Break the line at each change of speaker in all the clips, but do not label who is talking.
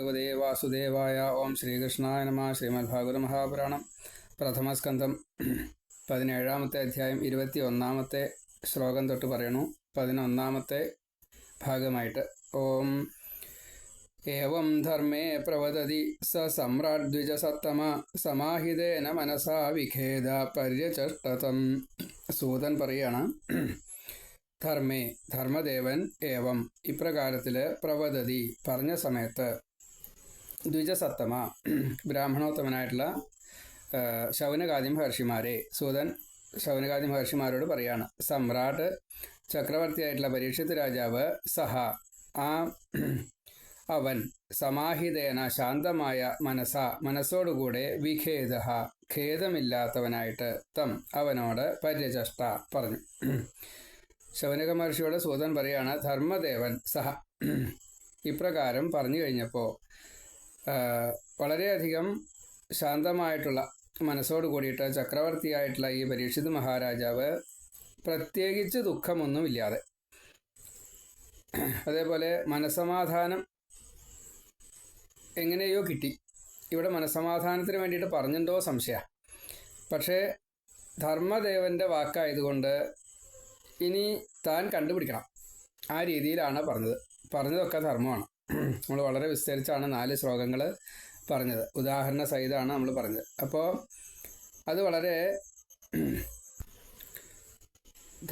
ഭഗവതേ വാസുദേവായ ഓം ശ്രീകൃഷ്ണായ നമ ശ്രീമദ്ഭാഗവത മഹാപുരാണം പ്രഥമസ്കന്ധം പതിനേഴാമത്തെ അധ്യായം ഇരുപത്തി ഒന്നാമത്തെ ശ്ലോകം തൊട്ട് പറയണു. പതിനൊന്നാമത്തെ ഭാഗമായിട്ട്. ഓം. ഏവം ധർമ്മേ പ്രവദതി സ സമ്രാട് ദ്വിജസത്തമ സമാഹിതേന മനസാ വിഖേദ പര്യചഷ്ടതം. സൂതൻ പറയാണ് ധർമ്മേ ധർമ്മദേവൻ ഏവം ഇപ്രകാരത്തിൽ പ്രവദതി. പറഞ്ഞ സമയത്ത് ദ്വിജസത്തമ ബ്രാഹ്മണോത്തമനായിട്ടുള്ള ശൗനകാദി മഹർഷിമാരെ സൂതൻ ശൗനകാദി മഹർഷിമാരോട് പറയാണ്. സമ്രാട്ട് ചക്രവർത്തിയായിട്ടുള്ള പരീക്ഷിത് രാജാവ് സഹ ആ അവൻ സമാഹിതേന ശാന്തമായ മനസ മനസ്സോടുകൂടെ വിഖേദ ഖേദമില്ലാത്തവനായിട്ട് തം അവനോട് പര്യചഷ്ട പറഞ്ഞു. ശൗനക മഹർഷിയോട് സൂതൻ പറയാണ് ധർമ്മദേവൻ സഹ ഇപ്രകാരം പറഞ്ഞു കഴിഞ്ഞപ്പോൾ വളരെയധികം ശാന്തമായിട്ടുള്ള മനസ്സോട് കൂടിയിട്ട് ചക്രവർത്തിയായിട്ടുള്ള ഈ പരീക്ഷിത് മഹാരാജാവ് പ്രത്യേകിച്ച് ദുഃഖമൊന്നുമില്ലാതെ അതേപോലെ മനസമാധാനം എങ്ങനെയോ കിട്ടി. ഇവിടെ മനസമാധാനത്തിന് വേണ്ടിയിട്ട് പറഞ്ഞിട്ടുണ്ടോ സംശയ. പക്ഷേ ധർമ്മദേവന്റെ വാക്കായതുകൊണ്ട് ഇനി താൻ കണ്ടുപിടിക്കണം. ആ രീതിയിലാണ് പറഞ്ഞത്. പറഞ്ഞതൊക്കെ ധർമ്മമാണ്. നമ്മൾ വളരെ വിസ്തരിച്ചാണ് നാല് ശ്ലോകങ്ങൾ പറഞ്ഞത്. ഉദാഹരണ സഹിതമാണ് നമ്മൾ പറഞ്ഞത്. അപ്പോൾ അത് വളരെ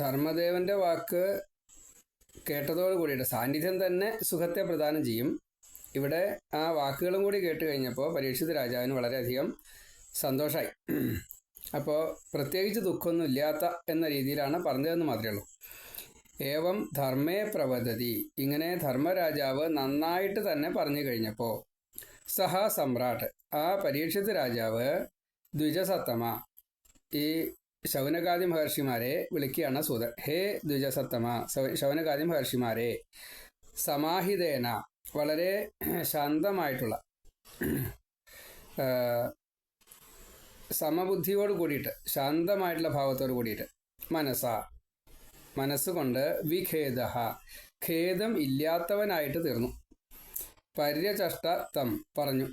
ധർമ്മദേവന്റെ വാക്ക് കേട്ടതോട് കൂടിയിട്ട് സാന്നിധ്യം തന്നെ സുഖത്തെ പ്രദാനം ചെയ്യും. ഇവിടെ ആ വാക്കുകളും കൂടി കേട്ട് കഴിഞ്ഞപ്പോൾ പരീക്ഷിത് രാജാവിന് വളരെയധികം സന്തോഷമായി അപ്പോൾ പ്രത്യേകിച്ച് ദുഃഖമൊന്നും ഇല്ലാത്ത എന്ന രീതിയിലാണ് പറഞ്ഞതെന്ന് മാത്രമേ ഉള്ളൂ. ഏവം ധർമ്മേ പ്രവദതി. ഇങ്ങനെ ധർമ്മരാജാവ് നന്നായിട്ട് തന്നെ പറഞ്ഞു കഴിഞ്ഞപ്പോൾ സഹ സമ്രാട്ട് ആ പരീക്ഷിത് രാജാവ് ദ്വിജസത്തമ ഈ ശൗനകാദി മഹർഷിമാരെ വിളിക്കുകയാണ് സൂതൻ. ഹേ ദ്വിജസത്തമ ശൗനകാദി മഹർഷിമാരെ സമാഹിതേന വളരെ ശാന്തമായിട്ടുള്ള സമബുദ്ധിയോട് കൂടിയിട്ട് ശാന്തമായിട്ടുള്ള ഭാവത്തോട് കൂടിയിട്ട് മനസ്സ മനസ്സുകൊണ്ട് വിഖേദ ഖേദം ഇല്ലാത്തവനായിട്ട് തീർന്നു. പര്യചഷ്ട തം പറഞ്ഞു.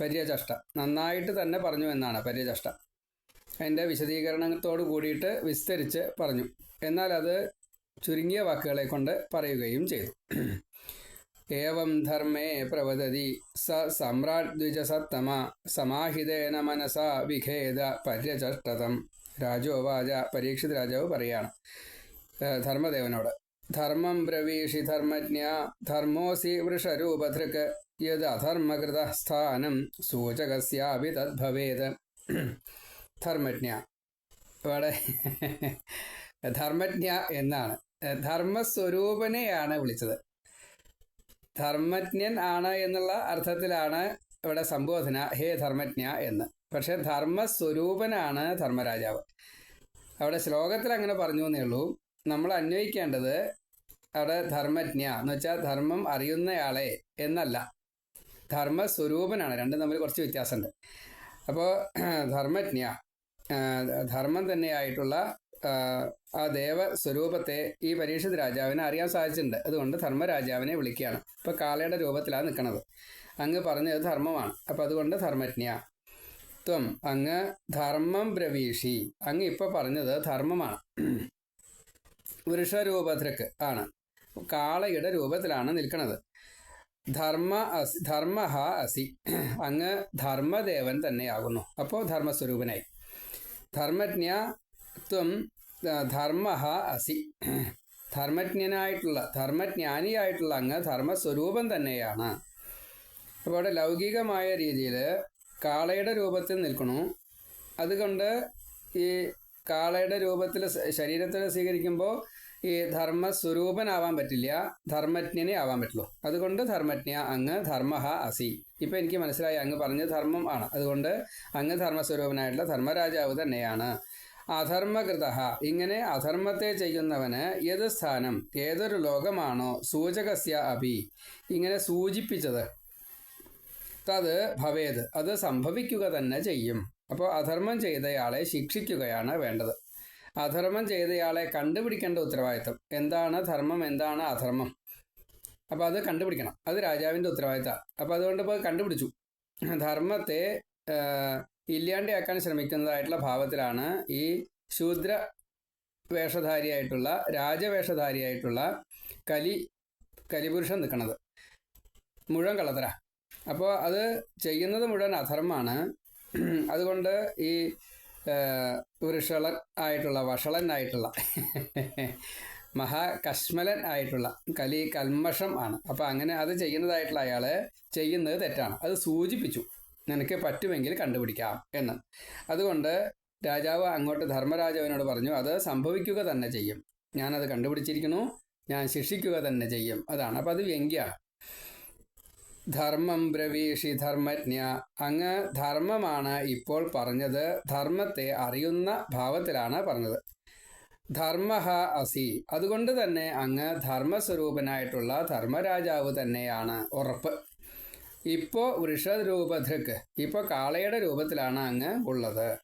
പര്യചഷ്ട. നന്നായിട്ട് തന്നെ പറഞ്ഞു എന്നാണ് പര്യചഷ്ട. അതിന്റെ വിശദീകരണത്തോട് കൂടിയിട്ട് വിസ്തരിച്ച് പറഞ്ഞു. എന്നാൽ അത് ചുരുങ്ങിയ വാക്കുകളെ കൊണ്ട് പറയുകയും ചെയ്തു. ഏവം ധർമ്മേ പ്രവദതി. സ സമ്രാട് ദ്വിജസത്തമ. സമാഹിതേന മനസാ വിഖേദ പര്യചഷ്ടതം. രാജോവാച പരീക്ഷിത് രാജാവ് പറയാണ്. ഏ, ധർമ്മദേവനോട്. ധർമ്മം ബ്രവീഷി ധർമ്മജ്ഞ ധർമ്മോസി വൃഷരൂപധൃക് യത് അധർമ്മകൃത സ്ഥാനം സൂചകസ്യാപി തദ്ഭവേത് ധർമ്മജ്ഞ. ഇവിടെ ധർമ്മജ്ഞ എന്നാണ്. ധർമ്മസ്വരൂപനെയാണ് വിളിച്ചത്. ധർമ്മജ്ഞൻ ആണ് എന്നുള്ള അർത്ഥത്തിലാണ് ഇവിടെ സംബോധന. ഹേ ധർമ്മജ്ഞ എന്ന്. പക്ഷെ ധർമ്മസ്വരൂപനാണ് ധർമ്മരാജാവ്. അവിടെ ശ്ലോകത്തിൽ അങ്ങനെ പറഞ്ഞു എന്നേ ഉള്ളൂ. നമ്മൾ അന്വയിക്കേണ്ടത് അവിടെ ധർമ്മജ്ഞ എന്ന് വെച്ചാൽ ധർമ്മം അറിയുന്നയാളെ എന്നല്ല. ധർമ്മസ്വരൂപനാണ്. രണ്ടും തമ്മിൽ കുറച്ച് വ്യത്യാസമുണ്ട്. അപ്പോൾ ധർമ്മജ്ഞ ധർമ്മം തന്നെയായിട്ടുള്ള ആ, ദേവ സ്വരൂപത്തെ ഈ പരീക്ഷിത് രാജാവിനെ അറിയാൻ സാധിച്ചിട്ടുണ്ട്. അതുകൊണ്ട് ധർമ്മരാജാവിനെ വിളിക്കുകയാണ്. ഇപ്പോൾ കാളയുടെ രൂപത്തിലാണ് നിൽക്കുന്നത്. അങ്ങ് പറഞ്ഞത് ധർമ്മമാണ്. അപ്പോൾ അതുകൊണ്ട് ധർമ്മജ്ഞ. ത്വം അങ്ങ് ധർമ്മം ബ്രവീഷി അങ്ങ് ഇപ്പോൾ പറഞ്ഞത് ധർമ്മമാണ്. വൃഷരൂപധൃക്ക് ആണ്. കാളയുടെ രൂപത്തിലാണ് നിൽക്കുന്നത് ധർമ്മ അസി ധർമ്മഹ അസി അങ്ങ് ധർമ്മദേവൻ തന്നെയാകുന്നു. അപ്പോൾ ധർമ്മസ്വരൂപനായി. ധർമ്മജ്ഞ ത്വം ധർമ്മഹ അസി. ധർമ്മജ്ഞനായിട്ടുള്ള ധർമ്മജ്ഞാനിയായിട്ടുള്ള അങ്ങ് ധർമ്മസ്വരൂപം തന്നെയാണ്. അപ്പോൾ അവിടെ ലൗകികമായ രീതിയിൽ കാളയുടെ രൂപത്തിൽ നിൽക്കണു. അതുകൊണ്ട് ഈ കാളയുടെ രൂപത്തിൽ ശരീരത്തിൽ സ്വീകരിക്കുമ്പോൾ ഈ ധർമ്മസ്വരൂപനാവാൻ പറ്റില്ല ധർമ്മജ്ഞനെ ആവാൻ പറ്റുള്ളൂ. അതുകൊണ്ട് ധർമ്മജ്ഞ അങ്ങ് ധർമ്മഹ അസി. ഇപ്പം എനിക്ക് മനസ്സിലായി അങ്ങ് പറഞ്ഞ ധർമ്മം ആണ്. അതുകൊണ്ട് അങ്ങ് ധർമ്മസ്വരൂപനായിട്ടുള്ള ധർമ്മരാജാവ് തന്നെയാണ്. അധർമ്മകൃത ഇങ്ങനെ അധർമ്മത്തെ ചെയ്യുന്നവന് ഏത് സ്ഥാനം ഏതൊരു ലോകമാണോ സൂചകസ്യ അഭി. ഇങ്ങനെ സൂചിപ്പിച്ചത്. തത് ഭവേത് അത് സംഭവിക്കുക തന്നെ ചെയ്യും. അപ്പോൾ അധർമ്മം ചെയ്തയാളെ ശിക്ഷിക്കുകയാണ് വേണ്ടത്. അധർമ്മം ചെയ്തയാളെ കണ്ടുപിടിക്കേണ്ട ഉത്തരവാദിത്വം. എന്താണ് ധർമ്മം? എന്താണ് അധർമ്മം? അപ്പോൾ അത് കണ്ടുപിടിക്കണം. അത് രാജാവിന്റെ ഉത്തരവാദിത്തമാണ് അപ്പോൾ അതുകൊണ്ട് ഇപ്പോൾ കണ്ടുപിടിച്ചു. ധർമ്മത്തെ ഇല്ലാണ്ടാക്കാൻ ശ്രമിക്കുന്നതായിട്ടുള്ള ഭാവത്തിലാണ് ഈ ശൂദ്ര വേഷധാരിയായിട്ടുള്ള രാജവേഷധാരിയായിട്ടുള്ള കലി കലിപുരുഷൻ നിൽക്കുന്നത്. മുഴുവൻ കള്ളത്തര. അപ്പോൾ അത് ചെയ്യുന്നത് മുഴുവൻ അധർമ്മമാണ്. അതുകൊണ്ട് ഈ വൃഷളൻ ആയിട്ടുള്ള വഷളൻ ആയിട്ടുള്ള മഹാകശ്മലൻ ആയിട്ടുള്ള കലി കൽമഷം ആണ്. അപ്പോൾ അങ്ങനെ അത് ചെയ്യുന്നതായിട്ടുള്ള അയാൾ ചെയ്യുന്നത് തെറ്റാണ്. അത് സൂചിപ്പിച്ചു. നിനക്ക് പറ്റുമെങ്കിൽ കണ്ടുപിടിക്കാം എന്ന്. അതുകൊണ്ട് രാജാവ് അങ്ങോട്ട് ധർമ്മരാജാവിനോട് പറഞ്ഞു അത് സംഭവിക്കുക തന്നെ ചെയ്യും. ഞാനത് കണ്ടുപിടിച്ചിരിക്കുന്നു. ഞാൻ ശിക്ഷിക്കുക തന്നെ ചെയ്യും. അതാണ്. അപ്പം അത് വ്യംഗ്യമാണ് ധർമ്മം ബ്രവീഷി ധർമ്മജ്ഞ. അങ്ങ് ധർമ്മമാണ് ഇപ്പോൾ പറഞ്ഞത്. ധർമ്മത്തെ അറിയുന്ന ഭാവത്തിലാണ് പറഞ്ഞത്. ധർമ്മ അസി. അതുകൊണ്ട് തന്നെ അങ്ങ് ധർമ്മസ്വരൂപനായിട്ടുള്ള ധർമ്മരാജാവ് തന്നെയാണ്. ഉറപ്പ്. ഇപ്പോൾ വൃഷരൂപധൃക്ക് ഇപ്പോൾ കാളയുടെ രൂപത്തിലാണ് അങ്ങ് ഉള്ളത്.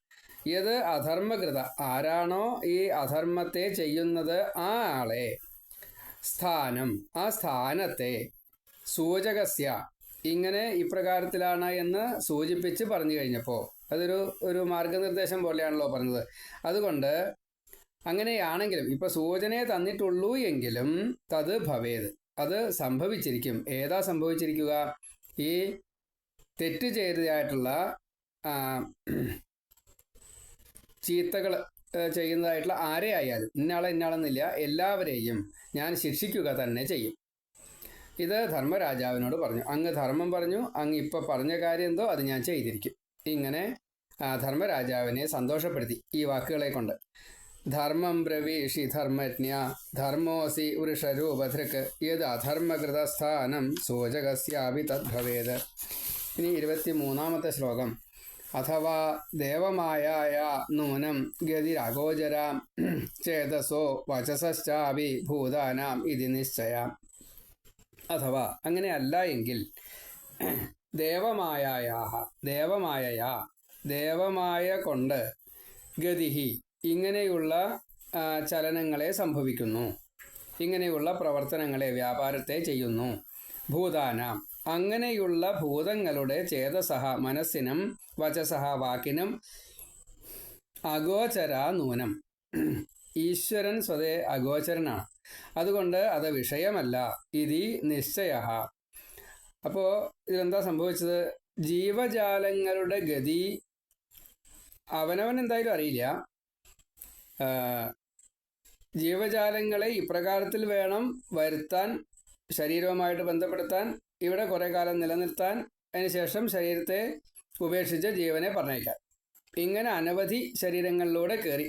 ഇത് അധർമ്മകൃത. ആരാണോ ഈ അധർമ്മത്തെ ചെയ്യുന്നത്? ആ ആളെ. സ്ഥാനം. ആ സ്ഥാനത്തെ സൂചകസ്യ. ഇങ്ങനെ ഇപ്രകാരത്തിലാണ് എന്ന് സൂചിപ്പിച്ച് പറഞ്ഞു കഴിഞ്ഞപ്പോൾ അതൊരു ഒരു മാർഗനിർദ്ദേശം പോലെയാണല്ലോ പറഞ്ഞത്. അതുകൊണ്ട് അങ്ങനെയാണെങ്കിലും ഇപ്പൊ സൂചനയെ തന്നിട്ടുള്ളൂ എങ്കിലും തത് ഭവേത്. അത് സംഭവിച്ചിരിക്കും. ഏതാ സംഭവിച്ചിരിക്കുക? ഈ തെറ്റ് ചെയ്തതായിട്ടുള്ള ചീത്തകൾ ചെയ്യുന്നതായിട്ടുള്ള ആരെയായാലും ആയാലും ഇന്നാളെ ഇന്നാളെന്നില്ല എല്ലാവരെയും ഞാൻ ശിക്ഷിക്കുക തന്നെ ചെയ്യും. ഇത് ധർമ്മരാജാവിനോട് പറഞ്ഞു അങ്ങ് ധർമ്മം പറഞ്ഞു അങ്ങ് ഇപ്പോൾ പറഞ്ഞ കാര്യം എന്തോ അത് ഞാൻ ചെയ്തിരിക്കും. ഇങ്ങനെ ധർമ്മരാജാവിനെ സന്തോഷപ്പെടുത്തി ഈ വാക്കുകളെ കൊണ്ട്. ധർമ്മം ബ്രവീഷി ധർമ്മജ്ഞ ധർമ്മോസി വൃഷരൂപധൃക്ക് യത് അധർമ്മകൃതസ്ഥാനം സൂചകസ്യാപി തദ്ഭവേത്. ഇനി ഇരുപത്തി മൂന്നാമത്തെ ശ്ലോകം. അഥവാ ദേവമായായ നൂനം ഗതിരഗോചരാം ചേതസോ വചസാപി ഭൂതാനാം ഇതി നിശ്ചയാം. അഥവാ അങ്ങനെയല്ല എങ്കിൽ ദേവമായായാഹ ദേവമായയാ ദേവമായ കൊണ്ട് ഗതിഹി ഇങ്ങനെയുള്ള ചലനങ്ങളെ സംഭവിക്കുന്നു. ഇങ്ങനെയുള്ള പ്രവർത്തനങ്ങളെ വ്യാപാരത്തെ ചെയ്യുന്നു. ഭൂതാനാം. അങ്ങനെയുള്ള ഭൂതങ്ങളുടെ ചേതസഹ മനസ്സിനും വചസഹ വാക്കിനും അഗോചരാ നൂനം. ഈശ്വരൻ സ്വതേ അഗോചരനാണ്. അതുകൊണ്ട് അത് വിഷയമല്ല. ഇതി നിശ്ചയ. അപ്പോൾ ഇതിലെന്താ സംഭവിച്ചത്? ജീവജാലങ്ങളുടെ ഗതി അവനവൻ എന്തായാലും അറിയില്ല ജീവജാലങ്ങളെ ഇപ്രകാരത്തിൽ വേണം വരുത്താൻ ശരീരവുമായിട്ട് ബന്ധപ്പെടുത്താൻ ഇവിടെ കുറേ കാലം നിലനിർത്താൻ അതിനുശേഷം ശരീരത്തെ ഉപേക്ഷിച്ച് ജീവനെ പറഞ്ഞേക്കാം ഇങ്ങനെ അനവധി ശരീരങ്ങളിലൂടെ കയറി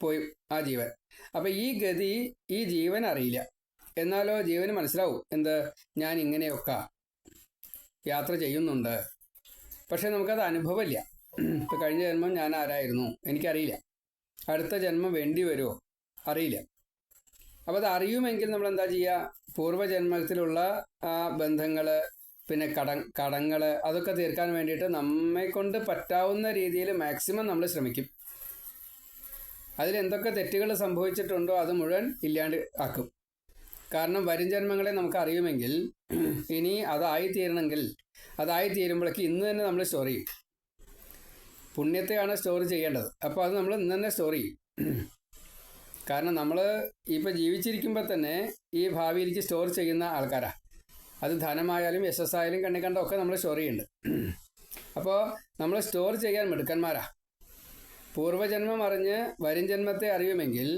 പോയി ആ ജീവൻ. അപ്പൊ ഈ ഗതി ഈ ജീവൻ അറിയില്ല. എന്നാലോ ജീവന് മനസ്സിലാവും. എന്ത്? ഞാൻ ഇങ്ങനെയൊക്കെ യാത്ര ചെയ്യുന്നുണ്ട്. പക്ഷെ നമുക്കത് അനുഭവമില്ല. ഇപ്പം കഴിഞ്ഞ ജന്മം ഞാൻ ആരായിരുന്നു? എനിക്കറിയില്ല. അടുത്ത ജന്മം വേണ്ടി വരുമോ അറിയില്ല. അപ്പോൾ അത് അറിയുമെങ്കിൽ നമ്മൾ എന്താ ചെയ്യുക പൂർവജന്മത്തിലുള്ള ആ ബന്ധങ്ങൾ പിന്നെ കട കടങ്ങൾ അതൊക്കെ തീർക്കാൻ വേണ്ടിയിട്ട് നമ്മെ കൊണ്ട് പറ്റാവുന്ന രീതിയിൽ മാക്സിമം നമ്മൾ ശ്രമിക്കും. അതിൽ എന്തൊക്കെ തെറ്റുകൾ സംഭവിച്ചിട്ടുണ്ടോ അത് മുഴുവൻ ഇല്ലാണ്ട് ആക്കും. കാരണം വരും ജന്മങ്ങളെ നമുക്ക് അറിയുമെങ്കിൽ ഇനി അതായിത്തീരണമെങ്കിൽ അതായിത്തീരുമ്പോഴേക്ക് ഇന്ന് തന്നെ നമ്മൾ സ്റ്റോർ ചെയ്യും. പുണ്യത്തെയാണ് സ്റ്റോർ ചെയ്യേണ്ടത്. അപ്പോൾ അത് നമ്മൾ ഇന്ന് തന്നെ സ്റ്റോർ ചെയ്യും. കാരണം നമ്മൾ ഇപ്പോൾ ജീവിച്ചിരിക്കുമ്പോൾ തന്നെ ഈ ഭാവിയിലേക്ക് സ്റ്റോർ ചെയ്യുന്ന ആൾക്കാരാണ് അത് ധനമായാലും യശസ്സായാലും കണ്ണിക്കണ്ടൊക്കെ നമ്മൾ സ്റ്റോർ ചെയ്യുന്നുണ്ട്. അപ്പോൾ നമ്മൾ സ്റ്റോർ ചെയ്യാൻ മിടുക്കന്മാരാ. പൂർവജന്മം അറിഞ്ഞ് വരും ജന്മത്തെ അറിയുമെങ്കിൽ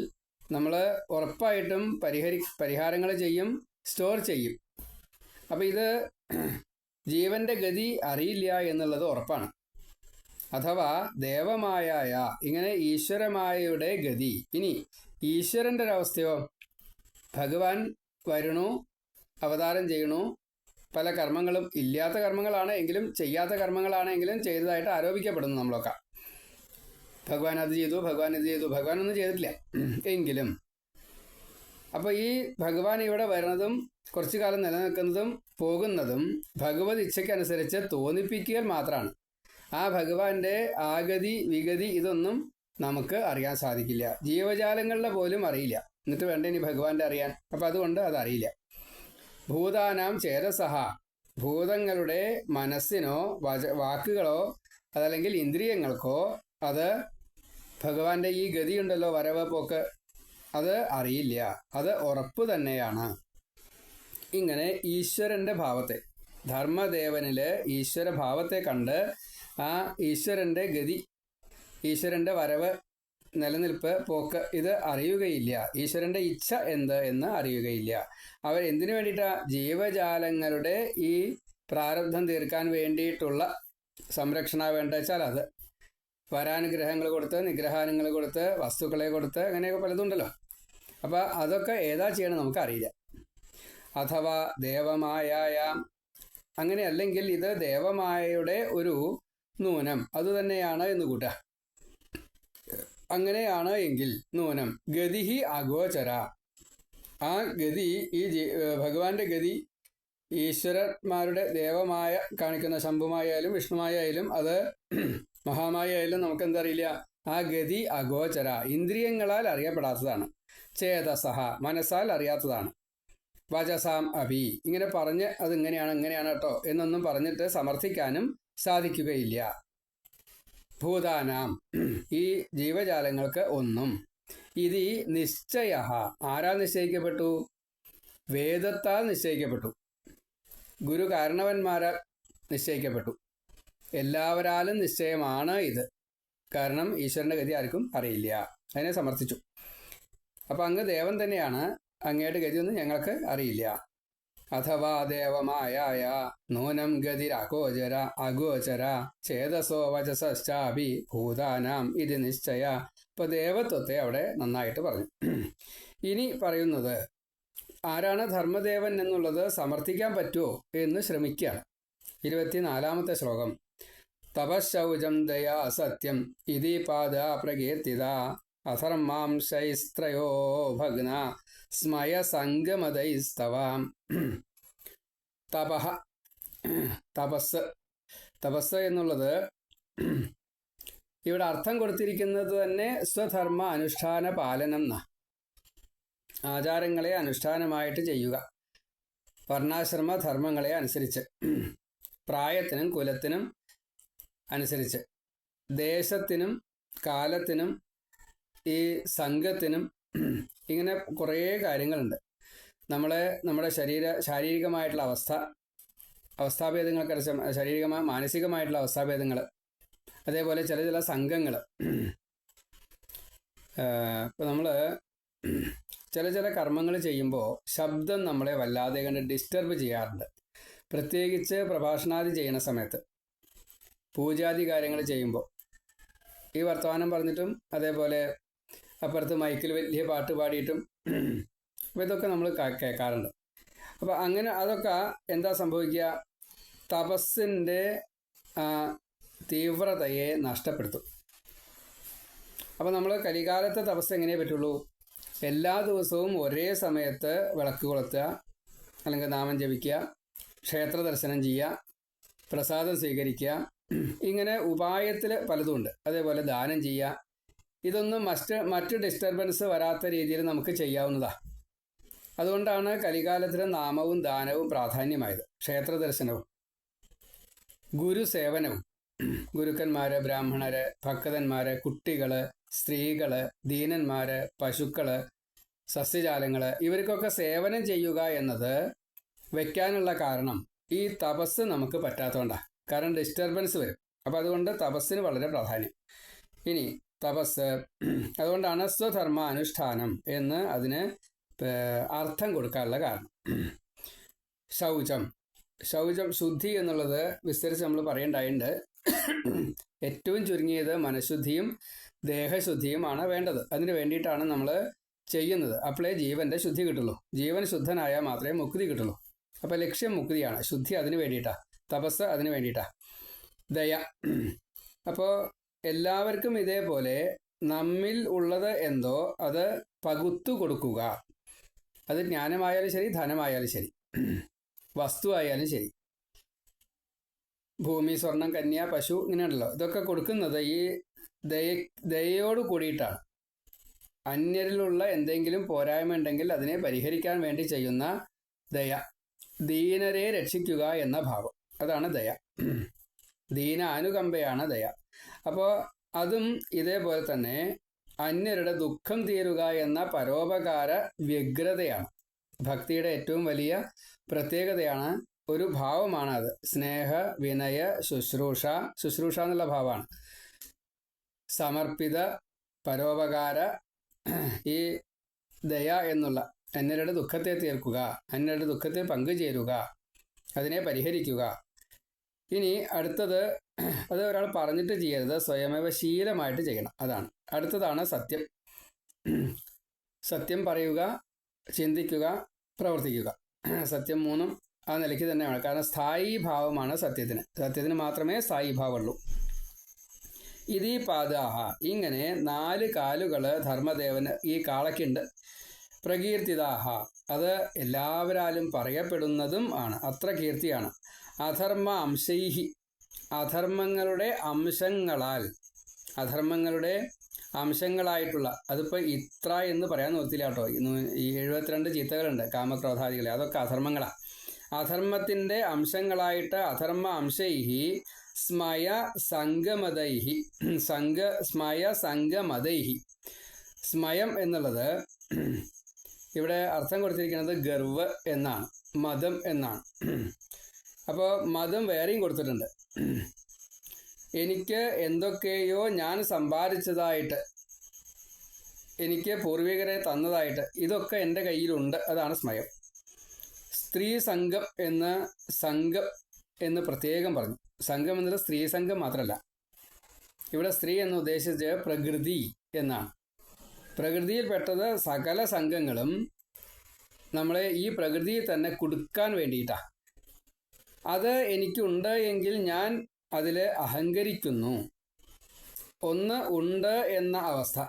നമ്മൾ ഉറപ്പായിട്ടും പരിഹരി പരിഹാരങ്ങൾ ചെയ്യും സ്റ്റോർ ചെയ്യും. അപ്പോൾ ഇത് ജീവന്റെ ഗതി അറിയില്ല എന്നുള്ളത് ഉറപ്പാണ്. അഥവാ ദേവമായായ ഇങ്ങനെ ഈശ്വരമായയുടെ ഗതി. ഇനി ഈശ്വരന്റെ ഒരവസ്ഥയോ ഭഗവാൻ വരുന്നു അവതാരം ചെയ്യണു. പല കർമ്മങ്ങളും ഇല്ലാത്ത കർമ്മങ്ങളാണ് എങ്കിലും ചെയ്യാത്ത കർമ്മങ്ങളാണെങ്കിലും ചെയ്തതായിട്ട് ആരോപിക്കപ്പെടുന്നു നമ്മളൊക്കെ. ഭഗവാൻ അത് ചെയ്തു ഭഗവാൻ ഇത് ചെയ്തു. ഭഗവാൻ ഒന്നും ചെയ്തിട്ടില്ല. എങ്കിലും. അപ്പോൾ ഈ ഭഗവാൻ ഇവിടെ വരുന്നതും കുറച്ചു കാലം നിലനിൽക്കുന്നതും പോകുന്നതും ഭഗവത് ഇച്ഛയ്ക്കനുസരിച്ച് തോന്നിപ്പിക്കുക മാത്രമാണ് ആ ഭഗവാന്റെ ആഗതി വിഗതി ഇതൊന്നും നമുക്ക് അറിയാൻ സാധിക്കില്ല. ജീവജാലങ്ങളുടെ പോലും അറിയില്ല. എന്നിട്ട് വേണ്ട ഇനി ഭഗവാന്റെ അറിയാൻ? അപ്പം അതുകൊണ്ട് അതറിയില്ല ഭൂതാനാം ചേരസഹ ഭൂതങ്ങളുടെ മനസ്സിനോ വാക്കുകളോ അതല്ലെങ്കിൽ ഇന്ദ്രിയങ്ങൾക്കോ അത് ഭഗവാന്റെ ഈ ഗതിയുണ്ടല്ലോ വരവ് പോക്ക് അത് അറിയില്ല. അത് ഉറപ്പ് തന്നെയാണ്. ഇങ്ങനെ ഈശ്വരന്റെ ഭാവത്തെ ധർമ്മദേവനിൽ ഈശ്വര ഭാവത്തെ കണ്ട് ആ ഈശ്വരന്റെ ഗതി ഈശ്വരന്റെ വരവ് നിലനിൽപ്പ് പോക്ക് ഇത് അറിയുകയില്ല. ഈശ്വരന്റെ ഇച്ഛ എന്ത് എന്ന് അറിയുകയില്ല. അവർ എന്തിനു വേണ്ടിയിട്ടാ ജീവജാലങ്ങളുടെ ഈ പ്രാരബ്ധം തീർക്കാൻ വേണ്ടിയിട്ടുള്ള സംരക്ഷണ വേണ്ട വെച്ചാൽ അത്. വരാനുഗ്രഹങ്ങൾ കൊടുത്ത് നിഗ്രഹാനങ്ങൾ കൊടുത്ത് വസ്തുക്കളെ കൊടുത്ത് അങ്ങനെയൊക്കെ പലതുണ്ടല്ലോ. അപ്പോൾ അതൊക്കെ ഏതാ ചെയ്യണം നമുക്കറിയില്ല. അഥവാ ദേവമായ അങ്ങനെ അല്ലെങ്കിൽ ഇത് ദേവമായയുടെ ഒരു നൂനം. അതുതന്നെയാണ് എന്ന് കൂട്ട. അങ്ങനെയാണ് എങ്കിൽ നൂനം. ഗതിഹി അഗോചര. ആ ഗതി ഈ ഭഗവാന്റെ ഗതി ഈശ്വരന്മാരുടെ ദേവമായ കാണിക്കുന്ന ശംഭുമായാലും വിഷ്ണുമായാലും അത് മഹാമായായാലും നമുക്ക് എന്തറിയില്ല ആ ഗതി അഗോചര. ഇന്ദ്രിയങ്ങളാൽ അറിയപ്പെടാത്തതാണ്. ചേതസഹ. മനസ്സാൽ അറിയാത്തതാണ്. വചസാം അഭി. ഇങ്ങനെ പറഞ്ഞ് അത് ഇങ്ങനെയാണ് ഇങ്ങനെയാണ് കേട്ടോ എന്നൊന്നും പറഞ്ഞിട്ട് സമർത്ഥിക്കാനും സാധിക്കുകയില്ല. ഭൂതാനാം. ഈ ജീവജാലങ്ങൾക്ക് ഒന്നും. ഇത് നിശ്ചയ ആരാ നിശ്ചയിക്കപ്പെട്ടു? വേദത്താൽ നിശ്ചയിക്കപ്പെട്ടു. ഗുരു കാരണവന്മാരാൽ നിശ്ചയിക്കപ്പെട്ടു. എല്ലാവരാലും നിശ്ചയമാണ് ഇത്. കാരണം ഈശ്വരന്റെ ഗതി ആർക്കും അറിയില്ല. അതിനെ സമർത്ഥിച്ചു. അപ്പം അങ്ങ് ദേവൻ തന്നെയാണ് അങ്ങയുടെ ഗതിയൊന്നും ഞങ്ങൾക്ക് അറിയില്ല. അഥവാ ദേവമായ നൂനം ഗതിരഗോചര അഗോചര ചേതസോ വചസാപി ഭൂതാനാം ഇത് നിശ്ചയ. ഇപ്പൊ ദേവത്വത്തെ അവിടെ നന്നായിട്ട് പറഞ്ഞു. ഇനി പറയുന്നത് ആരാണ് ധർമ്മദേവൻ എന്നുള്ളത് സമർത്ഥിക്കാൻ പറ്റുമോ എന്ന് ശ്രമിക്കുകയാണ്. ഇരുപത്തിനാലാമത്തെ ശ്ലോകം. തപശൗചം ദയാ സത്യം ഇതി പാദ പ്രകീർത്തിത അധർമാംശൈസ്ത്രയോ ഭഗ്ന സ്മയ സംഗമതൈസ്തവാം തപഹ തപസ് തപസ് എന്നുള്ളത് ഇവിടെ അർത്ഥം കൊടുത്തിരിക്കുന്നത് തന്നെ സ്വധർമ്മ അനുഷ്ഠാന പാലനം എന്നാ ആചാരങ്ങളെ അനുഷ്ഠാനമായിട്ട് ചെയ്യുക. വർണാശ്രമ ധർമ്മങ്ങളെ അനുസരിച്ച്. പ്രായത്തിനും കുലത്തിനും അനുസരിച്ച്. ദേശത്തിനും കാലത്തിനും ഈ സംഘത്തിനും ഇങ്ങനെ കുറേ കാര്യങ്ങളുണ്ട്. നമ്മളെ നമ്മുടെ ശരീര ശാരീരികമായിട്ടുള്ള അവസ്ഥ അവസ്ഥാഭേദങ്ങൾക്കനുസരിച്ച് ശാരീരികമായ മാനസികമായിട്ടുള്ള അവസ്ഥാഭേദങ്ങൾ അതേപോലെ ചില ചില സംഘങ്ങൾ. ഇപ്പം നമ്മൾ ചില ചില കർമ്മങ്ങൾ ചെയ്യുമ്പോൾ ശബ്ദം നമ്മളെ വല്ലാതെ കണ്ട് ഡിസ്റ്റർബ് ചെയ്യാറുണ്ട്. പ്രത്യേകിച്ച് പ്രഭാഷണാദി ചെയ്യുന്ന സമയത്ത്. പൂജാതി കാര്യങ്ങൾ ചെയ്യുമ്പോൾ ഈ വർത്തമാനം പറഞ്ഞിട്ടും അതേപോലെ അപ്പുറത്ത് മൈക്കിൽ വലിയ പാട്ട് പാടിയിട്ടും അപ്പോൾ ഇതൊക്കെ നമ്മൾ കേൾക്കാറുണ്ട്. അപ്പോൾ അങ്ങനെ അതൊക്കെ എന്താ സംഭവിക്കുക? തപസ്സിന്റെ തീവ്രതയെ നഷ്ടപ്പെടുത്തും. അപ്പോൾ നമ്മൾ കലികാലത്തെ തപസ് എങ്ങനെയേ പറ്റുള്ളൂ? എല്ലാ ദിവസവും ഒരേ സമയത്ത് വിളക്ക് കൊളുത്തുക അല്ലെങ്കിൽ നാമം ജപിക്കുക ക്ഷേത്ര ദർശനം ചെയ്യുക പ്രസാദം സ്വീകരിക്കുക ഇങ്ങനെ ഉപായത്തിൽ പലതുമുണ്ട് അതേപോലെ ദാനം ചെയ്യുക. ഇതൊന്നും മറ്റ് മറ്റ് ഡിസ്റ്റർബൻസ് വരാത്ത രീതിയിൽ നമുക്ക് ചെയ്യാവുന്നതാണ് അതുകൊണ്ടാണ് കലികാലത്തിന് നാമവും ദാനവും പ്രാധാന്യമായത്. ക്ഷേത്ര ദർശനവും ഗുരുസേവനവും ഗുരുക്കന്മാര് ബ്രാഹ്മണര് ഭക്തന്മാര് കുട്ടികൾ സ്ത്രീകൾ ദീനന്മാര് പശുക്കൾ സസ്യജാലങ്ങൾ ഇവർക്കൊക്കെ സേവനം ചെയ്യുക എന്നത് വയ്ക്കാനുള്ള കാരണം ഈ തപസ് നമുക്ക് പറ്റാത്തതുകൊണ്ടാണ് കാരണം ഡിസ്റ്റർബൻസ് വരും. അപ്പം അതുകൊണ്ട് തപസ്സിന് വളരെ പ്രാധാന്യം. ഇനി തപസ്. അതുകൊണ്ടാണ് സ്വധർമ്മ അനുഷ്ഠാനം എന്ന് അതിന് അർത്ഥം കൊടുക്കാനുള്ള കാരണം. ശൗചം. ശൗചം ശുദ്ധി എന്നുള്ളത് വിസ്തരിച്ച് നമ്മൾ പറയേണ്ടതുണ്ട്. ഏറ്റവും ചുരുങ്ങിയത് മനഃശുദ്ധിയും ദേഹശുദ്ധിയുമാണ് വേണ്ടത്. അതിന് വേണ്ടിയിട്ടാണ് നമ്മൾ ചെയ്യുന്നത്. അപ്പോഴേ ജീവന്റെ ശുദ്ധി കിട്ടുള്ളൂ. ജീവൻ ശുദ്ധനായാൽ മാത്രമേ മുക്തി കിട്ടുള്ളൂ. അപ്പോൾ ലക്ഷ്യം മുക്തിയാണ്. ശുദ്ധി അതിന് വേണ്ടിയിട്ടാണ് തപസ് അതിന് വേണ്ടിയിട്ടാണ് ദയ. അപ്പോൾ എല്ലാവർക്കും ഇതേപോലെ നമ്മിൽ ഉള്ളത് എന്തോ അത് പകുത്തു കൊടുക്കുക. അത് ജ്ഞാനമായാലും ശരി ധനമായാലും ശരി. വസ്തു ആയാലും ശരി. ഭൂമി സ്വർണം കന്യ പശു ഇങ്ങനെയാണല്ലോ. ഇതൊക്കെ കൊടുക്കുന്നത് ഈ ദയ ദയയോട് കൂടിയിട്ടാണ്. അന്യരിലുള്ള എന്തെങ്കിലും പോരായ്മ ഉണ്ടെങ്കിൽ അതിനെ പരിഹരിക്കാൻ വേണ്ടി ചെയ്യുന്ന ദയ. ദീനരെ രക്ഷിക്കുക എന്ന ഭാവം. അതാണ് ദയ. ദീന അനുകമ്പയാണ് ദയ. അപ്പോൾ അതും ഇതേപോലെ തന്നെ അന്യരുടെ ദുഃഖം തീരുക എന്ന പരോപകാര വ്യഗ്രതയാണ്. ഭക്തിയുടെ ഏറ്റവും വലിയ പ്രത്യേകതയാണ് ഒരു ഭാവമാണ് അത്. സ്നേഹ വിനയ ശുശ്രൂഷ. ശുശ്രൂഷ എന്നുള്ള ഭാവമാണ്. സമർപ്പിത പരോപകാര ഈ ദയ എന്നുള്ള അന്യരുടെ ദുഃഖത്തെ തീർക്കുക അന്യരുടെ ദുഃഖത്തിൽ പങ്കുചേരുക അതിനെ പരിഹരിക്കുക. ഇനി അടുത്തത് അത് ഒരാൾ പറഞ്ഞിട്ട് ചെയ്യരുത് സ്വയമേവ ശീലമായിട്ട് ചെയ്യണം. അതാണ്. അടുത്തതാണ് സത്യം. സത്യം പറയുക ചിന്തിക്കുക പ്രവർത്തിക്കുക. സത്യം മൂന്നും ആ നിലയ്ക്ക് തന്നെയാണ്. കാരണം സ്ഥായി ഭാവമാണ് സത്യത്തിന്. സത്യത്തിന് മാത്രമേ സ്ഥായി ഭാവമുള്ളൂ. ഇതീ പാതാഹ ഇങ്ങനെ നാല് കാലുകൾ ധർമ്മദേവന് ഈ കാളയ്ക്കുണ്ട്. പ്രകീർത്തിതാഹ അത് എല്ലാവരാലും പറയപ്പെടുന്നതും ആണ്. അത്ര കീർത്തിയാണ്. അധർമ്മ അംശൈഹി അധർമ്മങ്ങളുടെ അംശങ്ങളാൽ. അധർമ്മങ്ങളുടെ അംശങ്ങളായിട്ടുള്ള അതിപ്പോൾ ഇത്ര എന്ന് പറയാൻ നിർത്തില്ല കേട്ടോ. ഈ എഴുപത്തിരണ്ട് ചീത്തകളുണ്ട് കാമക്രോധാദികളെ. അതൊക്കെ അധർമ്മങ്ങളാണ് അധർമ്മത്തിന്റെ അംശങ്ങളായിട്ട് അധർമ്മ അംശൈഹി സ്മയ സംഗമതൈഹി സംഗ സ്മയ സംഗമതൈഹി സ്മയം എന്നുള്ളത് ഇവിടെ അർത്ഥം കൊടുത്തിരിക്കുന്നത് ഗർവ് എന്നാണ് മതം എന്നാണ്. അപ്പോൾ മതം വേറെയും കൊടുത്തിട്ടുണ്ട്. എനിക്ക് എന്തൊക്കെയോ ഞാൻ സമ്പാദിച്ചതായിട്ട് എനിക്ക് പൂർവികരെ തന്നതായിട്ട് ഇതൊക്കെ എന്റെ കയ്യിലുണ്ട്. അതാണ് സ്മയം. സ്ത്രീ സംഘം എന്ന് സംഘം എന്ന് പ്രത്യേകം പറഞ്ഞു. സംഘം എന്നത് സ്ത്രീ സംഘം മാത്രമല്ല. ഇവിടെ സ്ത്രീ എന്ന് ഉദ്ദേശിച്ച് പ്രകൃതി എന്നാണ്. പ്രകൃതിയിൽപ്പെട്ടത് സകല സംഘങ്ങളും നമ്മളെ ഈ പ്രകൃതിയിൽ തന്നെ കൊടുക്കാൻ വേണ്ടിയിട്ടാണ്. അത് എനിക്കുണ്ട് എങ്കിൽ ഞാൻ അതിൽ അഹങ്കരിക്കുന്നു. ഒന്ന് ഉണ്ട് എന്ന അവസ്ഥ.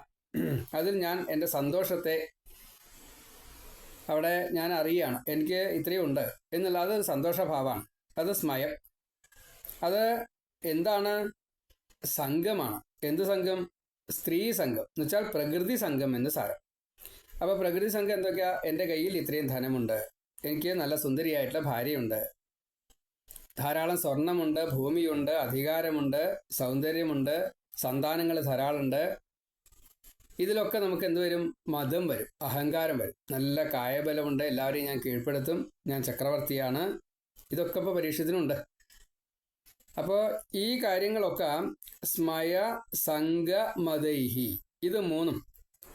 അതിൽ ഞാൻ എന്റെ സന്തോഷത്തെ അവിടെ ഞാൻ അറിയുകയാണ് എനിക്ക് ഇത്രയും ഉണ്ട് എന്നുള്ള അത് സന്തോഷഭാവമാണ്. അത് സ്മയം. അത് എന്താണ്? സംഘമാണ്. എന്ത് സംഘം? സ്ത്രീ സംഘം. എന്ന് വെച്ചാൽ പ്രകൃതി സംഘം എന്ന് സാരം. അപ്പോൾ പ്രകൃതി സംഘം എന്തൊക്കെയാ? എന്റെ കയ്യിൽ ഇത്രയും ധനമുണ്ട്. എനിക്ക് നല്ല സുന്ദരിയായിട്ടുള്ള ഭാര്യയുണ്ട്. ധാരാളം സ്വർണമുണ്ട് ഭൂമിയുണ്ട് അധികാരമുണ്ട് സൗന്ദര്യമുണ്ട് സന്താനങ്ങൾ ധാരാളമുണ്ട് ഇതിലൊക്കെ നമുക്ക് എന്ത് വരും? മതം വരും അഹങ്കാരം വരും. നല്ല കായബലമുണ്ട് എല്ലാവരെയും ഞാൻ കീഴ്പ്പെടുത്തും ഞാൻ ചക്രവർത്തിയാണ്. ഇതൊക്കെ ഇപ്പോൾ പരീക്ഷത്തിനുണ്ട് അപ്പോൾ ഈ കാര്യങ്ങളൊക്കെ സ്മയ സംഘ മതൈഹി ഇത് മൂന്നും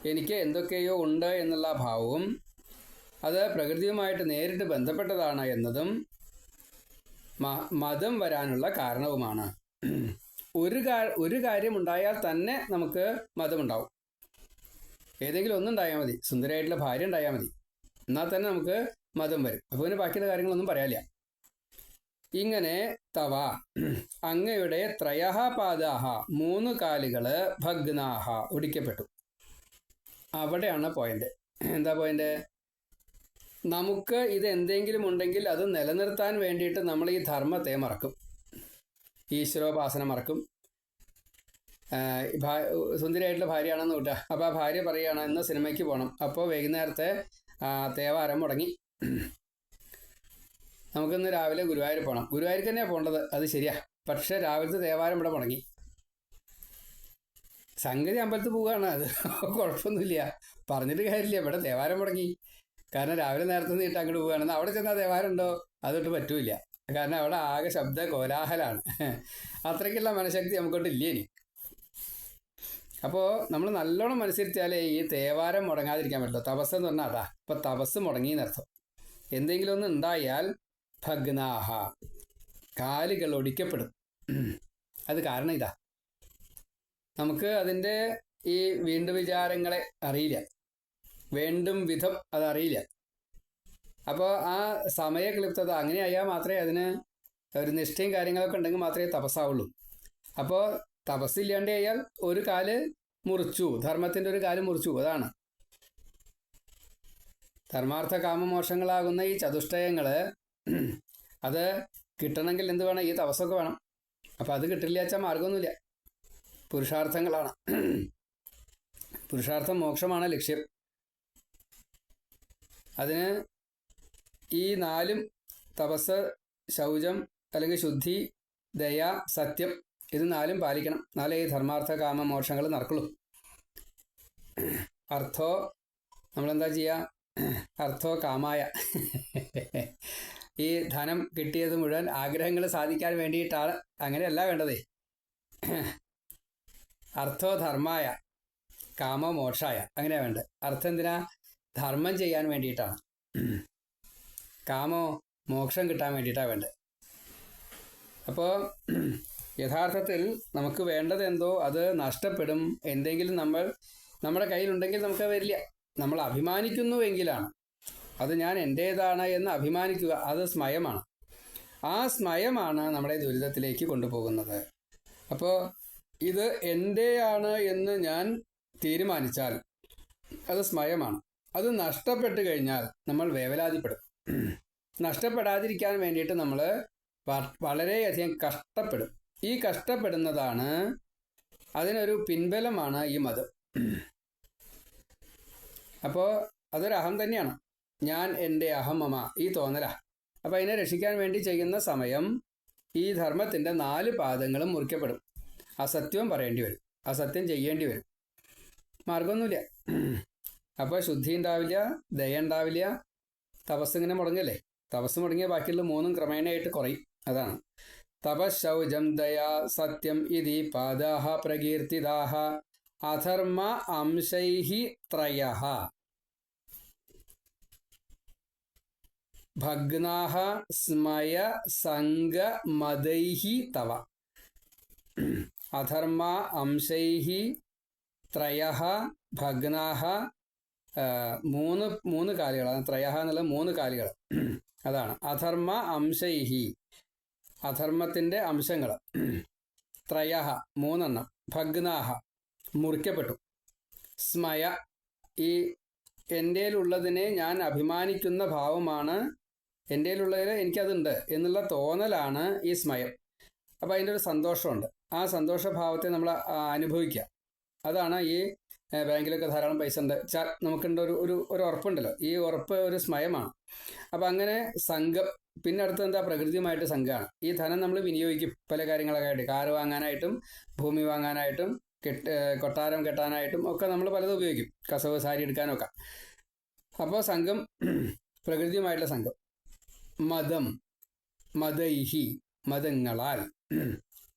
എനിക്ക് എന്തൊക്കെയോ ഉണ്ട് എന്നുള്ള ഭാവവും അത് പ്രകൃതിയുമായിട്ട് നേരിട്ട് ബന്ധപ്പെട്ടതാണ് എന്നതും മതം വരാനുള്ള കാരണവുമാണ്. ഒരു ഒരു കാര്യം ഉണ്ടായാൽ തന്നെ നമുക്ക് മതമുണ്ടാവും. ഏതെങ്കിലും ഒന്നുണ്ടായാൽ മതി. സുന്ദരമായിട്ടുള്ള ഭാര്യ ഉണ്ടായാൽ മതി. എന്നാൽ തന്നെ നമുക്ക് മതം വരും. അപ്പോൾ പിന്നെ ബാക്കിയുള്ള കാര്യങ്ങളൊന്നും പറയാനില്ല. ഇങ്ങനെ തവ അങ്ങയുടെ ത്രയഹ പാദാഹ മൂന്ന് കാലുകൾ ഭഗ്നാഹ ഒടിക്കപ്പെട്ടു അവിടെയാണ് പോയിന്റ് എന്താ പോയിന്റ് നമുക്ക് ഇത് എന്തെങ്കിലും ഉണ്ടെങ്കിൽ അത് നിലനിർത്താൻ വേണ്ടിയിട്ട് നമ്മൾ ഈ ധർമ്മത്തെ മറക്കും. ഈശ്വരോപാസന മറക്കും. സുന്ദരിയായിട്ടുള്ള ഭാര്യയാണെന്ന് കൂട്ടുക അപ്പോൾ ആ ഭാര്യ പറയുകയാണ് ഇന്ന് സിനിമയ്ക്ക് പോകണം അപ്പോൾ വൈകുന്നേരത്തെ തേവാരം മുടങ്ങി. നമുക്കിന്ന് രാവിലെ ഗുരുവായൂർ പോകണം ഗുരുവായൂർ തന്നെയാണ് പോകേണ്ടത്. അത് ശരിയാ. പക്ഷെ രാവിലത്തെ തേവാരം ഇവിടെ മുടങ്ങി. സംഗതി അമ്പലത്തിൽ പോവുകയാണ്. അത് കുഴപ്പമൊന്നുമില്ല. പറഞ്ഞിട്ട് കാര്യമില്ല. ഇവിടെ തേവാരം മുടങ്ങി. കാരണം രാവിലെ നേരത്തെ നീട്ട് അങ്ങോട്ട് പോവുകയാണെന്ന് അവിടെ ചെന്നാൽ ദേവാലയം ഉണ്ടോ അതൊട്ട് പറ്റൂല കാരണം അവിടെ ആകെ ശബ്ദ കോലാഹലാണ്. അത്രയ്ക്കുള്ള മനഃശക്തി നമുക്കൊട്ട് ഇല്ലേ ഇനി? അപ്പോൾ നമ്മൾ നല്ലോണം മനസ്സിരുത്തിയാലേ ഈ തേവാരം മുടങ്ങാതിരിക്കാൻ പറ്റുള്ളൂ തപസ് എന്ന് പറഞ്ഞാൽ അതാ. ഇപ്പൊ തപസ് മുടങ്ങി എന്നർത്ഥം. എന്തെങ്കിലും ഒന്ന് ഉണ്ടായാൽ ഭഗ്നാഹ. കാലുകൾ ഒടിക്കപ്പെടും. അത് കാരണം ഇതാ. നമുക്ക് അതിന്റെ ഈ വീണ്ടും വിചാരങ്ങളെ അറിയില്ല. വേണ്ടും വിധം അതറിയില്ല. അപ്പോൾ ആ സമയക്ലിപ്തത അങ്ങനെ ആയാൽ മാത്രമേ അതിന് ഒരു നിഷ്ഠയും കാര്യങ്ങളൊക്കെ ഉണ്ടെങ്കിൽ മാത്രമേ തപസ്സാവുള്ളൂ. അപ്പോൾ തപസ്സില്ലാണ്ട് ആയാൽ ഒരു കാൽ മുറിച്ചു ധർമ്മത്തിന്റെ ഒരു കാൽ മുറിച്ചു അതാണ്. ധർമാർത്ഥ കാമമോഷങ്ങളാകുന്ന ഈ ചതുഷ്ടയങ്ങൾ അത് കിട്ടണമെങ്കിൽ എന്ത് വേണം? ഈ തപസ്സൊക്കെ വേണം. അപ്പം അത് കിട്ടില്ല വെച്ചാൽ മാർഗമൊന്നുമില്ല പുരുഷാർത്ഥങ്ങളാണ്. പുരുഷാർത്ഥം മോക്ഷമാണ് ലക്ഷ്യം. അതിന് ഈ നാലും തപസ് ശൗചം അല്ലെങ്കിൽ ശുദ്ധി ദയ സത്യം ഇത് നാലും പാലിക്കണം. നാലേ ഈ ധർമാർത്ഥ കാമ മോക്ഷങ്ങൾ നടക്കുള്ളൂ. അർത്ഥോ നമ്മളെന്താ ചെയ്യുക അർത്ഥോ കാമായ. ഈ ധനം കിട്ടിയത് മുഴുവൻ ആഗ്രഹങ്ങൾ സാധിക്കാൻ വേണ്ടിയിട്ടാണ് അങ്ങനെയല്ല വേണ്ടത്. അർത്ഥോ ധർമായ കാമോ മോക്ഷായ. അങ്ങനെയാണ് വേണ്ടത്. അർത്ഥം എന്തിനാ? ധർമ്മം ചെയ്യാൻ വേണ്ടിയിട്ടാണ്. കാമോ മോക്ഷം കിട്ടാൻ വേണ്ടിയിട്ടാണ് വേണ്ടത്. അപ്പോൾ യഥാർത്ഥത്തിൽ നമുക്ക് വേണ്ടത് എന്തോ അത് നഷ്ടപ്പെടും. എന്തെങ്കിലും നമ്മൾ നമ്മുടെ കയ്യിലുണ്ടെങ്കിൽ നമുക്ക് വരില്ല നമ്മൾ അഭിമാനിക്കുന്നുവെങ്കിലാണ്. അത് ഞാൻ എന്റേതാണ് എന്ന് അഭിമാനിക്കുക. അത് സ്മയമാണ്. ആ സ്മയമാണ് നമ്മുടെ ദുരിതത്തിലേക്ക് കൊണ്ടുപോകുന്നത്. അപ്പോൾ ഇത് എന്റെയാണ് എന്ന് ഞാൻ തീരുമാനിച്ചാൽ അത് സ്മയമാണ്. അത് നഷ്ടപ്പെട്ടു കഴിഞ്ഞാൽ നമ്മൾ വേവലാതിപ്പെടും. നഷ്ടപ്പെടാതിരിക്കാൻ വേണ്ടിയിട്ട് നമ്മൾ വളരെയധികം കഷ്ടപ്പെടും. ഈ കഷ്ടപ്പെടുന്നതാണ് അതിനൊരു പിൻബലമാണ് ഈ മതം. അപ്പോൾ അതൊരു അഹം തന്നെയാണ്. ഞാൻ എന്റെ അഹമമ ഈ തോന്നല. അപ്പം അതിനെ രക്ഷിക്കാൻ വേണ്ടി ചെയ്യുന്ന സമയം ഈ ധർമ്മത്തിന്റെ നാല് പാദങ്ങളും മുറിക്കപ്പെടും. അസത്യവും പറയേണ്ടി വരും. അസത്യം ചെയ്യേണ്ടി വരും. മാർഗമൊന്നുമില്ല അപ്പോൾ ശുദ്ധി ഉണ്ടാവില്ല ദയ ഉണ്ടാവില്ല തപസ് ഇങ്ങനെ മുടങ്ങല്ലേ? തപസ് മുടങ്ങിയ ബാക്കിയുള്ള മൂന്നും ക്രമേണയായിട്ട് കുറയും. അതാണ്. തപശൗചം ദയാ സത്യം ഇതി പാദാഹ പ്രകീർത്തിതാഹ അധർമ്മ അംശൈഹി ത്രയ ഭഗ്നാഹ സ്മയ സംഗ മതൈഹി തവ. അധർമ്മ അംശൈഹി ത്രയ ഭഗ്നാഹ മൂന്ന് മൂന്ന് കാലുകളാണ്. ത്രയഹ എന്നുള്ള മൂന്ന് കാലുകൾ. അതാണ്. അധർമ്മ അംശൈഹി. അധർമ്മത്തിന്റെ അംശങ്ങൾ. ത്രയഹ മൂന്നെണ്ണം. ഭഗ്നാഹ മുറിക്കപ്പെട്ടു. സ്മയ ഈ എന്റെയിലുള്ളതിനെ ഞാൻ അഭിമാനിക്കുന്ന ഭാവമാണ് എന്റെയിലുള്ളതിൽ എനിക്കതുണ്ട് എന്നുള്ള തോന്നലാണ് ഈ സ്മയം. അപ്പോൾ അതിന്റെ ഒരു സന്തോഷമുണ്ട്. ആ സന്തോഷഭാവത്തെ നമ്മൾ അനുഭവിക്കുക. അതാണ് ഈ ബാങ്കിലൊക്കെ ധാരാളം പൈസ ഉണ്ട് നമുക്കുണ്ട് ഒരു ഒരു ഒരു ഉറപ്പുണ്ടല്ലോ. ഈ ഉറപ്പ് ഒരു സ്മയമാണ് അപ്പം അങ്ങനെ സംഘം പിന്നെ അടുത്ത് എന്താ? പ്രകൃതിയുമായിട്ട് സംഘമാണ്. ഈ ധനം നമ്മൾ വിനിയോഗിക്കും. പല കാര്യങ്ങളൊക്കെ ആയിട്ട്. കാറ് വാങ്ങാനായിട്ടും ഭൂമി വാങ്ങാനായിട്ടും കെട്ട് കൊട്ടാരം കെട്ടാനായിട്ടും ഒക്കെ നമ്മൾ പലതും ഉപയോഗിക്കും. കസവ് സാരി എടുക്കാനൊക്കെ. അപ്പോൾ സംഘം പ്രകൃതിയുമായിട്ടുള്ള സംഘം. മതം. മതൈഹി. മതങ്ങളാൽ.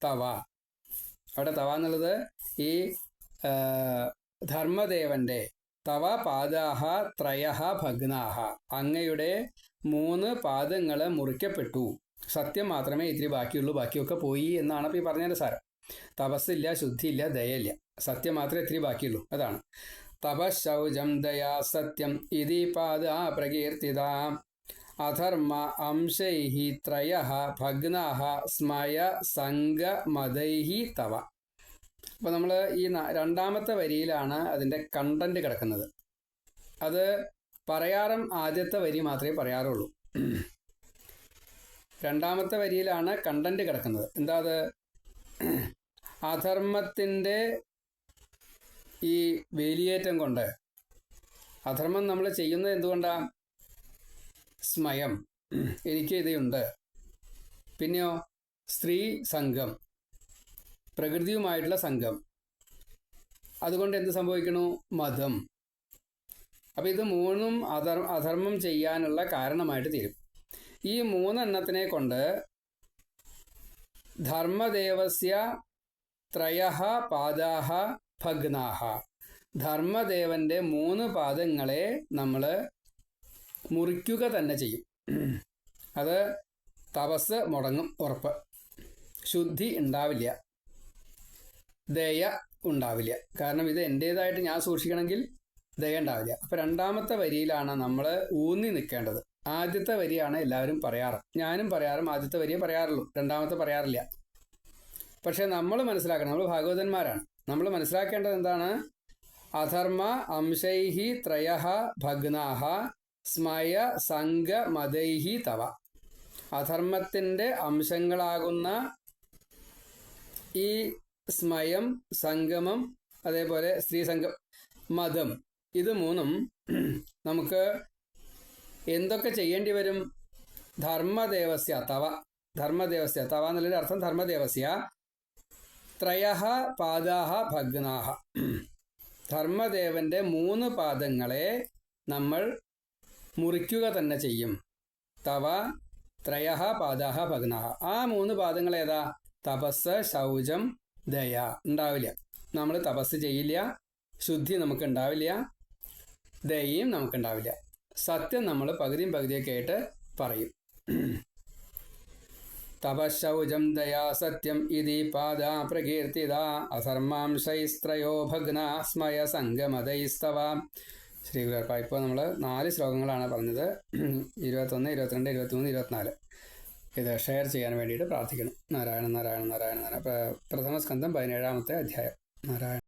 തവ. അവിടെ തവ എന്നുള്ളത് ഈ ധർമ്മദേവന്റെ തവ പാദാഹ ത്രയഹ ഭഗ്നാഹ അങ്ങയുടെ മൂന്ന് പാദങ്ങൾ മുറിക്കപ്പെട്ടു. സത്യം മാത്രമേ ഇത്തിരി ബാക്കിയുള്ളൂ ബാക്കിയൊക്കെ പോയി എന്നാണ് ഇപ്പോൾ ഈ പറഞ്ഞതിന്റെ സാരം. തപസ്സില്ല ശുദ്ധിയില്ല ദയയില്ല. സത്യം മാത്രമേ ഇത്തിരി ബാക്കിയുള്ളൂ അതാണ്. തപശൗചം ദയാ സത്യം ഇതി പാദ പ്രകീർത്തിത. അധർമ്മ അംശൈഹി ത്രയ ഭഗ്നാഹ സ്മയ സംഗ മതൈഹി തവ. അപ്പോൾ നമ്മൾ ഈ രണ്ടാമത്തെ വരിയിലാണ് അതിന്റെ കണ്ടന്റ് കിടക്കുന്നത്. അത് പറയാറും ആദ്യത്തെ വരി മാത്രമേ പറയാറുള്ളൂ. രണ്ടാമത്തെ വരിയിലാണ് കണ്ടന്റ് കിടക്കുന്നത്. എന്താ അത്? അധർമ്മത്തിന്റെ ഈ വേലിയേറ്റം കൊണ്ട് അധർമ്മം നമ്മൾ ചെയ്യുന്നത് എന്തുകൊണ്ടാണ് സ്മയം. എനിക്ക് ഇതുണ്ട് പിന്നെയോ സ്ത്രീ സംഘം. പ്രകൃതിയുമായിട്ടുള്ള സംഘം. അതുകൊണ്ട് എന്ത് സംഭവിക്കണു മതം. അപ്പം ഇത് മൂന്നും അധർ അധർമ്മം ചെയ്യാനുള്ള കാരണമായിട്ട് തീരും. ഈ മൂന്നെണ്ണത്തിനെ കൊണ്ട് ധർമ്മദേവസ്യ ത്രയ പാദാഹ ഭഗ്നാഹ. ധർമ്മദേവന്റെ മൂന്ന് പാദങ്ങളെ നമ്മൾ മുറിക്കുക തന്നെ ചെയ്യും. അത് തപസ് മുടങ്ങും ഉറപ്പ്. ശുദ്ധി ഉണ്ടാവില്ല. ദയ ഉണ്ടാവില്ല. കാരണം ഇത് എന്റേതായിട്ട് ഞാൻ സൂക്ഷിക്കണമെങ്കിൽ ദയ ഉണ്ടാവില്ല. അപ്പം രണ്ടാമത്തെ വരിയിലാണ് നമ്മൾ ഊന്നി നിൽക്കേണ്ടത്. ആദ്യത്തെ വരിയാണ് എല്ലാവരും പറയാറ്. ഞാനും പറയാറും ആദ്യത്തെ വരിയെ പറയാറുള്ളൂ. രണ്ടാമത്തെ പറയാറില്ല. പക്ഷേ നമ്മൾ മനസ്സിലാക്കണം. നമ്മൾ ഭാഗവതന്മാരാണ്. നമ്മൾ മനസ്സിലാക്കേണ്ടത് എന്താണ്? അധർമ്മ അംശൈഹി ത്രയ ഭഗ്നാഹ സ്മയ സംഘ മതൈഹി തവ. അധർമ്മത്തിന്റെ അംശങ്ങളാകുന്ന ഈ സ്മയം സംഗമം അതേപോലെ സ്ത്രീ സംഗം മതം. ഇത് മൂന്നും നമുക്ക് എന്തൊക്കെ ചെയ്യേണ്ടി വരും? ധർമ്മദേവസ്യ തവ. ധർമ്മദേവസ്യ തവ എന്നുള്ളതിന്റെ അർത്ഥം ധർമ്മദേവസ്യ. ത്രയ പാദാഹ ഭഗ്നാഹ. ധർമ്മദേവന്റെ മൂന്ന് പാദങ്ങളെ നമ്മൾ മുറിക്കുക തന്നെ ചെയ്യും. തവ ത്രയ പാദാഹ ഭഗ്നാഹ. ആ മൂന്ന് പാദങ്ങൾ ഏതാ തപസ് ശൗചം ദയ ഉണ്ടാവില്ല. നമ്മൾ തപസ് ചെയ്യില്ല. ശുദ്ധി നമുക്ക് ഉണ്ടാവില്ല ദയയും നമുക്കുണ്ടാവില്ല. സത്യം നമ്മൾ പകുതിയും പകുതിയൊക്കെ ആയിട്ട് പറയും. തപശൗചം ദയാ സത്യം ഇതി പാദ പ്രകീർത്തിത അധർമാംശൈസ്ത്രയോ ഭഗ്നാസ്മയ സംഗമതൈസ്തവ. ശ്രീ ഗുരുവായൂരപ്പ ഇപ്പോൾ നമ്മൾ നാല് ശ്ലോകങ്ങളാണ് പറഞ്ഞത്. ഇരുപത്തൊന്ന് ഇരുപത്തിരണ്ട് ഇരുപത്തിമൂന്ന് ഇരുപത്തിനാല്. ഇത് ഷെയർ ചെയ്യാൻ വേണ്ടിയിട്ട് പ്രാർത്ഥിക്കണം നാരായണ നാരായണ നാരായണ നാരായണ പ്രഥമ സ്കന്ധം പതിനേഴാമത്തെ അധ്യായം. നാരായണ